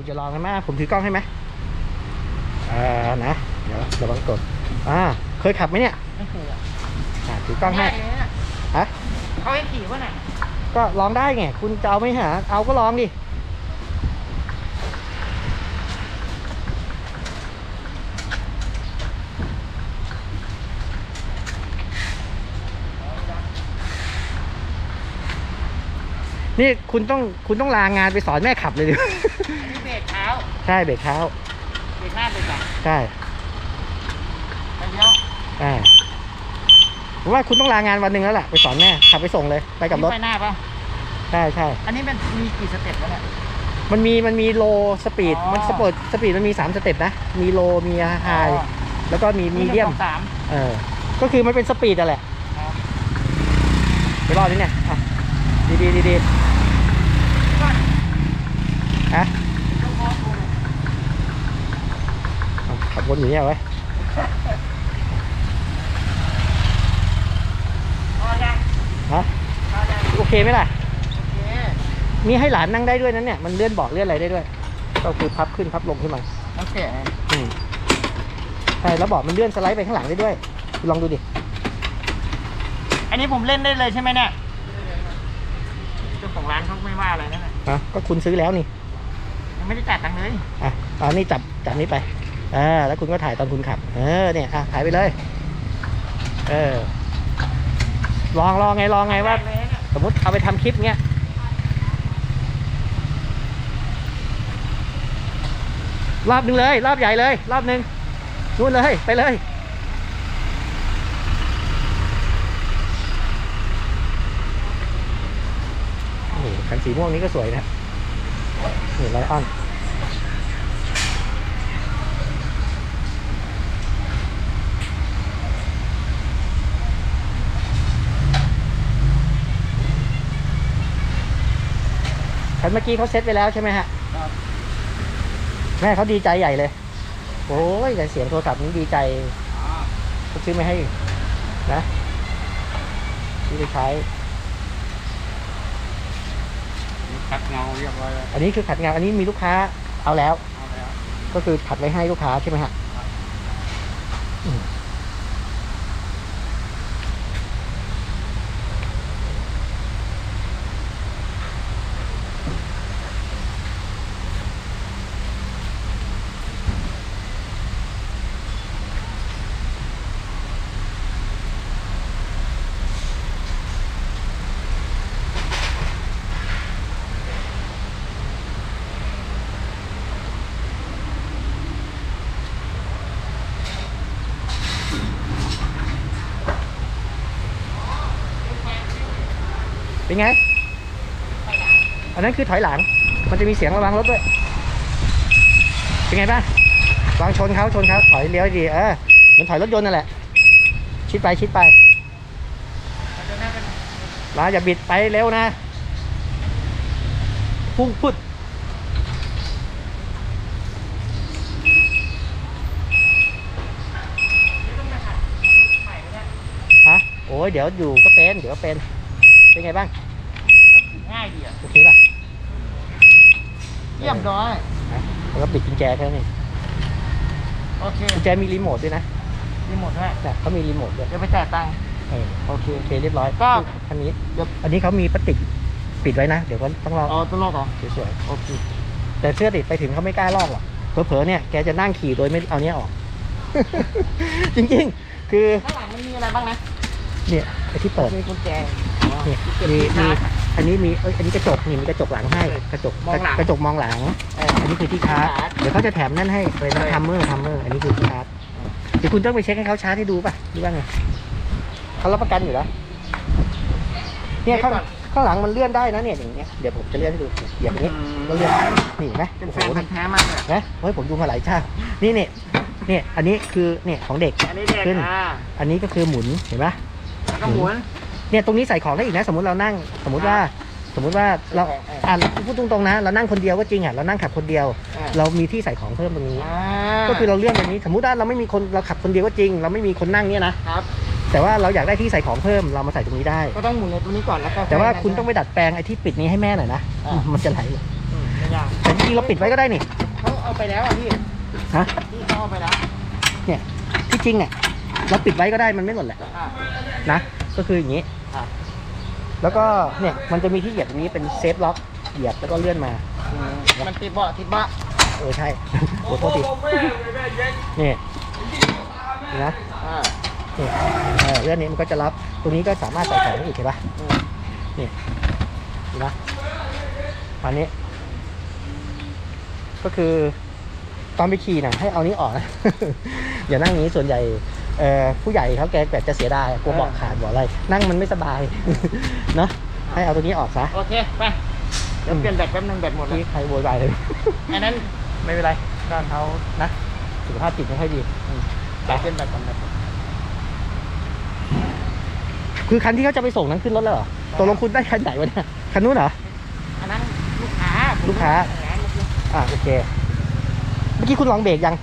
คุณจะลองไหมมาผมถือกล้องให้ไหมอ่านะเดี๋ยวระวังกดอ่าเคยขับไหมเนี่ยไม่เคยอะอ่าถือกล้องให้ง่ายเลยนะฮะเขาให้ขี่วะน่ะก็ลองได้ไงคุณจะเอาไหมหา เอาก็ลองดินี่คุณต้องคุณต้องลางานไปสอนแม่ขับเลยดิ ใช่เบรกเท้าเบรกหน้าเบรกหลังใช่ไปเลี้ยวอ่าผมว่าคุณต้องลางานวันหนึ่งแล้วแหละไปสอนแม่ขับไปส่งเลยไปกับรถนี่ไปหน้าปะใช่ใช่อันนี้มันมีกี่สเต็ปวะเนี่ย มันมีมันมีโลสปีดอ๋อ มันสปอร์ตสปีดมันมี3สเต็ปนะมีโลมีไฮอ๋อแล้วก็มีมีเดียมหนึ่งสองสามเออก็คือมันเป็นสปีดอะแหละครับไปรอบนี้เนี่ยอะดีดีดีดีฮะ เอาขับวนอยู่เนี่ยไว้ฮะโอเคไหมล่ะ มีให้หลานนั่งได้ด้วยนั้นเนี่ย มันเลื่อนเบาะเลื่อนอะไรได้ด้วย ก็คือพับขึ้นพับลงขึ้นมาโอเคอืมใช่แล้วเบาะมันเลื่อนสไลด์ไปข้างหลังได้ด้วย ลองดูดิ อันนี้ผมเล่นได้เลยใช่ไหมเนี่ยเจ้าของร้านเขาไม่ว่าอะไรนั่นน่ะฮะก็คุณซื้อแล้วนี่ยังไม่ได้จ่ายตังค์เลย อะเอานี่จับจับนี้ไป อ่าแล้วคุณก็ถ่ายตอนคุณขับ เออเนี่ยอะถ่ายไปเลย เออ ลองลองไงลองไงว่า สมมติเอาไปทำคลิปเงี้ยรอบหนึ่งเลย รอบใหญ่เลย รอบหนึ่งนู่นเลยไปเลยโอ้โหคันสีม่วงนี้ก็สวยนะนี่ไลออน คันเมื่อกี้เขาเซ็ตไปแล้วใช่ไหมฮะครับแม่เขาดีใจใหญ่เลย โอ้ยแต่เสียงโทรศัพท์นี้ดีใจอ๋อเขาซื้อมาให้นะที่ไปใช้ ขัดเงาเรียบร้อยแล้วอันนี้คือขัดเงาอันนี้มีลูกค้าเอาแล้ว เอาแล้ว ก็คือขัดไว้ให้ลูกค้าใช่ไหมฮะอืม เป็นไง อันนั้นคือถอยหลัง มันจะมีเสียงระวังรถด้วย เป็นไงบ้างวางชนเขาชนเขาถอยเลี้ยวดี เออเหมือนถอยรถยนต์นั่นแหละ ชิดไปชิดไปมาเป็นมาอย่าบิดไปเร็วนะ พุ่งพุ่งฮะ โอ้ยเดี๋ยวอยู่ก็เป็น เดี๋ยวเป็น เป็นไงบ้าง ง่ายดีอะโอเคป่ะเยี่ยมร้อยฮะแล้วก็ปิดกุญแจแค่นั้นเองโอเคกุญแจมีรีโมทด้วยนะรีโมทด้วยเนี่ยเขามีรีโมทด้วยเดี๋ยวไปจ่ายตังค์เออโอเคโอเคเรียบร้อยก็อันนี้อันนี้เขามีพลาสติกปิดไว้นะ เดี๋ยวก็ต้องลองอ๋อตัวลอกเหรอสวยๆโอเคแต่เสื้อติดไปถึงเขาไม่กล้าลอกหรอกเผลอๆเนี่ยแกจะนั่งขี่โดยไม่เอาเนี้ยออก จริงๆ คือข้างหลังมันมีอะไรบ้างนะเนี่ยไอ้ที่เปิดมีกุญแจเนี่ย มีมีอันนี้มีเอ้ยอันนี้กระจกนี่มีกระจกหลังให้กระจกมองหลัง กระจกมองหลังเอออันนี้คือที่ชาร์จชาร์จเดี๋ยวเขาจะแถมนั่นให้เลยนะใช่ทัมเมอร์ทัมเมอร์อันนี้คือที่ชาร์จเดี๋ยวคุณต้องไปเช็คให้เขาชาร์จให้ดูป่ะดูว่าไงเขารับประกันอยู่แล้วเนี่ยข้างข้างหลังมันเลื่อนได้นะเนี่ยอย่างเงี้ยเดี๋ยวผมจะเลื่อนให้ดูเหยียบอย่างนี้แล้วเลื่อนนี่เห็นไหมเป็นโอ้แฟโหนพันธุ์แท้มากเลยนะเฮ้ยผมดูมาหลายชาตินี่เนี่ยเนี่ยอันนี้คือเนี่ยของเด็กอันนี้เด็กขึ้นอ่าอันนี้ก็คือหมุนเห็นปะแล้วก็หมุน เนี่ยตรงนี้ใส่ของได้อีกนะ สมมติเรานั่ง สมมติว่า สมมติว่าเราเออเอออ่าพูดตรงๆนะ เรานั่งคนเดียวก็จริงอะเรานั่งขับคนเดียว อ่า เรามีที่ใส่ของเพิ่มตรงนี้ อ่าก็คือเราเลื่อนตรงนี้สมมติว่าเราไม่มีคนเราขับคนเดียวก็จริง เราไม่มีคนนั่งเนี่ยนะครับ แต่ว่าเราอยากได้ที่ใส่ของเพิ่มเรามาใส่ตรงนี้ได้ ก็ต้องหมุนในตัวนี้ก่อนแล้วก็แต่ว่าคุณต้องไปดัดแปลงไอ้ที่ปิดนี้ให้แม่หน่อยนะอ่ามันจะไหลอืมไม่มันยากแต่จริงๆเราปิดไว้ก็ได้นี่เขาเอาไปแล้วอะพี่ฮะพี่เขาเอาไปแล้วเนี่ยที่จริงเนี่ยเราปิดไว้ก็ได้มันไม่หล่นแหละอะนะก็คืออย่างนี้ อะแล้วก็เนี่ยมันจะมีที่เหยียบตรงนี้เป็นเซฟล็อกเหยียบแล้วก็เลื่อนมาอืมมันติดเบาะติดเบาะเออใช่ โอ้โทษทีนี่นี่นะอ่านี่เออเลื่อนนี้มันก็จะรับตรงนี้ก็สามารถใส่ของได้อีกเห็นปะอืมนี่เห็นปะอันนี้ ก็คือตอนไปขี่นะให้เอานี้ออกนะ อย่านั่งอย่างนี้ส่วนใหญ่เอ่อ ผู้ใหญ่เขาแกแบบจะเสียดายกลัวเบาะขาดเบาะอะไร นั่งมันไม่สบาย เนอะให้เอาตัวนี้ออกซะโอเค ไปเดี๋ยวเปลี่ยนแบตแป๊บนึงแบตหมดแล้วที่ใครโวยวายเลยอันนั้นไม่เป็นไรก็เขานะสุขภาพจิตไม่ค่อยดีอืมไปเปลี่ยนแบตก่อนแบตก่อนคือคันที่เขาจะไปส่งนั้นขึ้นรถแล้วเหรอตกลงคุณได้คันไหนวะเนี่ย คันนู้นเหรอ อันนั้นลูกค้าผมลูกค้าอันนั้นลูกค้า อ่าโอเค เมื่อกี้คุณลองเบรกยัง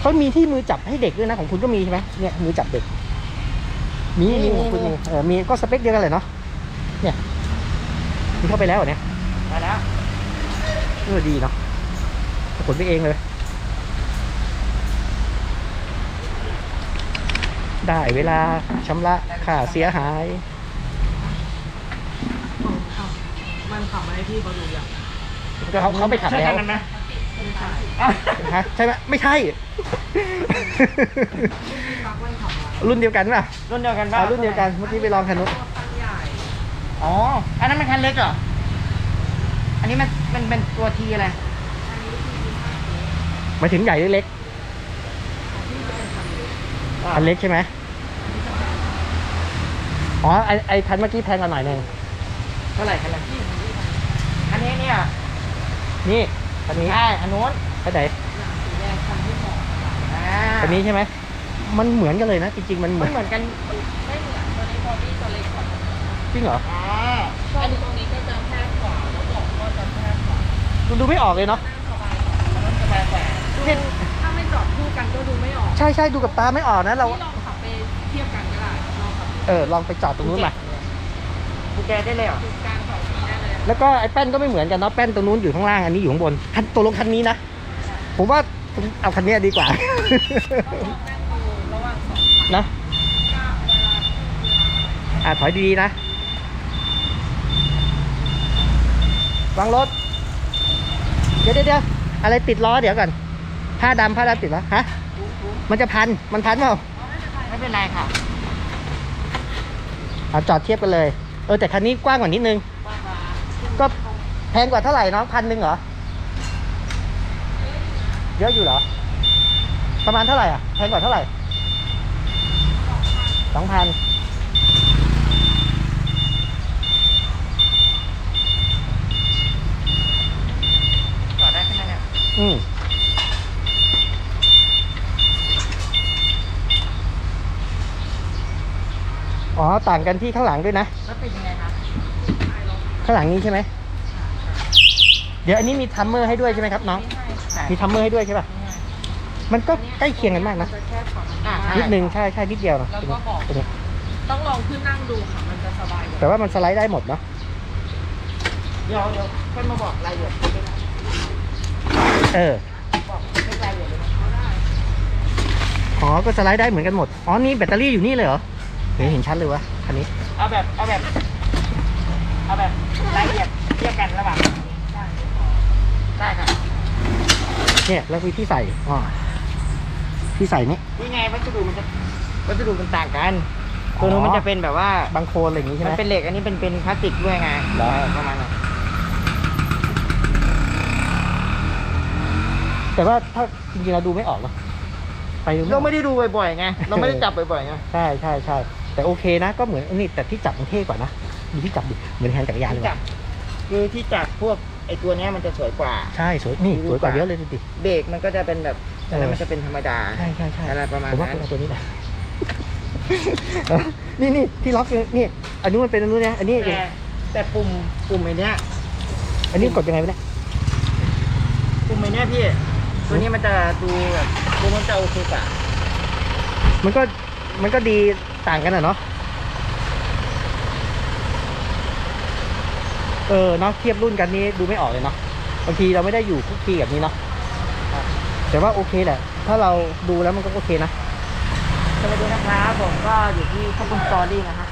เสร็จแล้วเขามีที่มือจับให้เด็กด้วยนะของคุณก็มีใช่ไหมเนี่ยมือจับเด็ก มีมีของคุณมี เออมีก็สเปคเดียวกันเลยเนาะเนี่ยมีเข้าไปแล้วเหรอเนี่ยมาแล้วเออดีเนาะขนไปเองเลย ได้เวลาชำระค่าเสียหาย มันขับมาให้พี่เขาดูยังก็เขาเขาไปขับใช่แล้ว กันไหมไม่ใช่อะ ฮะใช่ไหมไม่ใช่ปักมันขับมารุ่นเดียวกันป่ะรุ่นเดียวกันป่ะอ่ารุ่นเดียวกันเมื่อกี้ไปลองคันนู้นตัวคันใหญ่อ๋อ อันนั้นมันคันเล็กเหรอ อันนี้มันมันเป็นตัวทีอะไรอันนี้คือห้าเมตรหมายถึงใหญ่หรือเล็กของพี่จะเป็นคันเล็กคันเล็กใช่ไหมอ๋อไอไอคันเมื่อกี้แพงกว่าหน่อยหนึงเท่าไหร่คันละอันนี้เนี่ย นี่ คันนี้ใช่อันนู้นคันไหนอย่างสีแดงคันที่สองอ่าคันนี้ใช่ไหมมันเหมือนกันเลยนะจริงๆมันเหมืมัอนนเหมือนกันไม่เหมือนตัวนี้บอดี้ตัวเล็กกว่าจริงเหรออ่าอันนี้ตรงนี้ก็จะแคบกว่าแล้วบอกก็จะแคบกว่ามันดูไม่ออกเลยเนาะนั่งสบายกว่าอันนู้นสบายกว่าเนี่ยถ้าไม่จอดคู่กันก็ดูไม่ออกใช่ใช่ดูกับตาไม่ออกนะเราพี่ลองขับไปเทียบกันก็ได้ลองขับเออลองไปจอดตรงนู้นมา กุญแจได้เลยเหรอ ดูกลางสองนี้ได้เลย แล้วก็ไอ้แป้นก็ไม่เหมือนกันเนาะแป้นตรงนู้นอยู่ข้างล่างอันนี้อยู่ข้างบนคันตัวลงคันนี้นะผมว่าผมเอาคันเนี้ยดีกว่าต้องลองนั่งดูระหว่างสองคันนะก็เวลาเวลาอะถอยดีๆนะวางรถเดี๋ยวเดี๋ยวเดี๋ยวอะไรติดล้อเดี๋ยวก่อน ผ้าดำผ้าดำติดล้อฮะ มันจะพัน มันพันเปล่า ไม่เป็นไรค่ะ เอาจอดเทียบกันเลย เออแต่คันนี้กว้างกว่านิดนึง ก็แพงกว่าเท่าไหร่น้องพันหนึ่งเหรอ เยอะอยู่เหรอ ประมาณเท่าไหร่อะ แพงกว่าเท่าไหร่สองพันจอดได้แค่นั้นเนี่ยอืมอ๋อ ต่างกันที่ข้างหลังด้วยนะแล้วเป็นยังไงคะ ข้างหลังนี้ใช่ไหม เดี๋ยวอันนี้มีทัมเมอร์ให้ด้วยใช่ไหมครับน้อง มีทัมเมอร์ให้ด้วยใช่ป่ะ มันก็ใกล้เคียงกันมากนะจะแคบกว่าอ่าใช่นิดนึงใช่ใช่นิดเดียวนะแล้วก็บอกตัวนี้ต้องลองขึ้นนั่งดูค่ะ มันจะสบายกว่าแต่ว่ามันสไลด์ได้หมดเนาะ เดี๋ยวเดี๋ยวค่อยมาบอกรายละเอียดไม่ได้เออบอกไม่รายละเอียดเลยนะอ๋อ ก็สไลด์ได้เหมือนกันหมด อ๋อ นี่แบตเตอรี่อยู่นี่เลยเหรอ เห็นเห็นชัดเลยวะคันนี้ เอาแบบ เอาแบบ เอาแบบรายละเอียดเทียบกันระหว่างได้ได้ค่ะเนี่ยแล้วมีที่ใส่อ๋อที่ใส่นี่นี่ไงวัสดุมันจะวัสดุมันต่างกัน ตัวนู้นมันจะเป็นแบบว่าบางโคลนอะไรอย่างงี้ใช่ไหมัมนเป็นเหล็กอันนี้เป็นเป็นพลาสติกด้วยไงเหรอเออประมาณนั้นแต่ว่าถ้าจริงๆเราดูไม่ออกเนอะไปดูไม่อเราอกไม่ได้ดูบ่อยๆไงเราไม่ได้จับบ่อยๆไงใช่ใช่ใช่แต่โอเคนะก็เหมือนอันนี่แต่ที่จับมันเท่กว่านะ ดูที่จับดิเหมือนแฮนด์จักรยานเลยที่จัว่ะบคือที่จับพวกไอตัวเนี้ยมันจะสวยกว่า ใช่สวยนี่สวยกว่าเยอะเลยดูดิ เบรกมันก็จะเป็นแบบเอออันนั้นมันจะเป็นธรรมดา ใช่ใช่ใช่อะไรประมาณผมว่านั้นเอาตัวนี้แหละเออนี่นี่ที่ล็อกเนี่ยนี่อันนู้นมันเป็นอันนู้นนะอันนี้แต่แต่ปุ่มปุ่มไอเนี้ยอันนี้กดยังไงวะเนี่ยปุ่มไอเนี้ยพี่ตัวนี้มันจะดูแบบตัวมันจะโอเคกว่ามันก็มันก็ดีต่างกันอะเนาะ เออเนาะเทียบรุ่นกันนี้ดูไม่ออกเลยเนาะบางทีเราไม่ได้อยู่คุกคีแบบนี้เนาะแต่ว่าโอเคแหละ ถ้าเราดูแล้วมันก็โอเคนะสวัสดีนะครับผมก็อยู่ที่ขอบคุณสตอรี่นะคะ